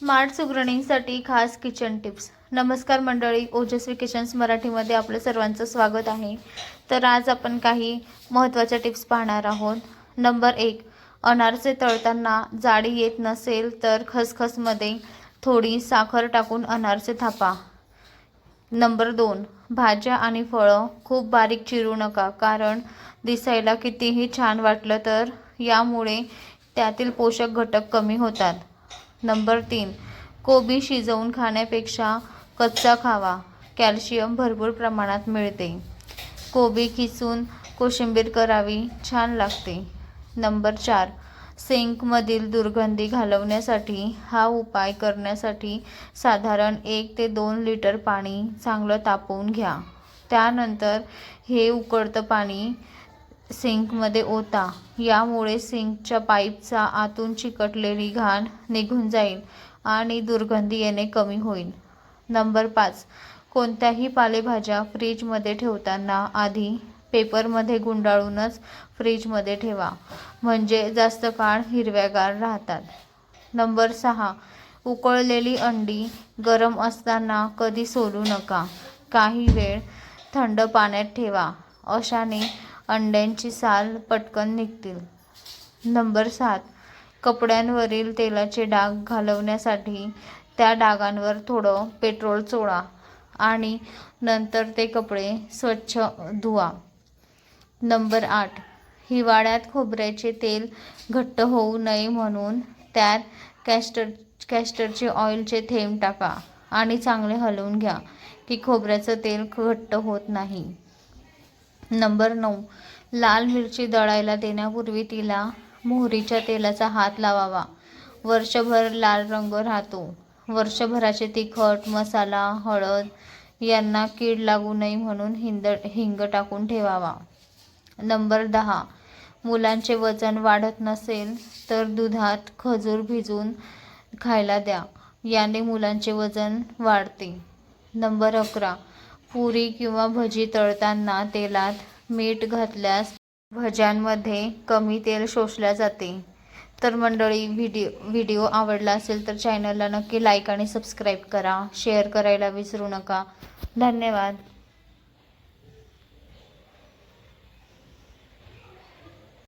Smart सुगरणींसाठी खास kitchen tips. नमस्कार मंडळी ओजस्वी किचन्स मराठीमध्ये आपलं सर्वांचं स्वागत आहे. तर आज आपण काही महत्त्वाच्या टिप्स पाहणार आहोत. नंबर एक अनारसे तळताना जाडी येत नसेल तर खसखसमध्ये थोडी साखर टाकून अनारसे थापा. नंबर दोन भाज्या आणि फळं खूप बारीक चिरू नका कारण दिसायला कितीही छान वाटलं तर यामुळे त्यातील पोषक घटक कमी होतात. नंबर तीन. कोबी शिजवून खाण्यापेक्षा कच्चा खावा. कॅल्शियम भरपूर प्रमाणात मिळते. कोबी किसून कोशिंबीर करावी छान लागते. नंबर चार. सिंकमधील दुर्गंधी घालवण्यासाठी हा उपाय करण्यासाठी साधारण एक ते दोन लिटर पाणी चांगलं तापवून घ्या. त्यानंतर हे उकळतं पाणी सिंकमध्ये ओता. यामुळे सिंकच्या पाईपचा आतून चिकटलेली घाण निघून जाईल आणि दुर्गंधी येणे कमी होईल. नंबर पाच. कोणत्याही पालेभाज्या फ्रीजमध्ये ठेवताना आधी पेपरमध्ये गुंडाळूनच फ्रीजमध्ये ठेवा म्हणजे जास्त काळ हिरव्यागार राहतात. नंबर सहा. उकळलेली अंडी गरम असताना कधी सोडू नका. काही वेळ थंड पाण्यात ठेवा. अशाने अंड्यांची साल पटकन निघतील. नंबर सात. कपड्यांवरील तेलाचे डाग घालवण्यासाठी त्या डागांवर थोडं पेट्रोल चोळा आणि नंतर ते कपडे स्वच्छ धुवा. नंबर आठ. हिवाळ्यात खोबऱ्याचे तेल घट्ट होऊ नये म्हणून त्यात कॅस्टर कॅस्टरचे ऑइलचे थेंब टाका आणि चांगले हलवून घ्या की खोबऱ्याचं तेल घट्ट होत नाही. नंबर नऊ. लाल मिरची दळायला देण्यापूर्वी तिला मोहरीच्या तेलाचा हात लावावा. वर्षभर लाल रंग राहतो. वर्षभराचे तिखट मसाला हळद यांना कीड लागू नये म्हणून हिंद हिंग टाकून ठेवावा. नंबर दहा. मुलांचे वजन वाढत नसेल तर दुधात खजूर भिजून खायला द्या. याने मुलांचे वजन वाढते. नंबर अकरा. पुरी किंवा भजी तळताना तेलात मीठ घातल्यास भज्यांमध्ये कमी तेल शोषल्या जाते. तर मंडळी व्हिडिओ व्हिडिओ आवडला असेल तर चॅनलला नक्की लाईक आणि सबस्क्राईब करा. शेअर करायला विसरू नका. धन्यवाद.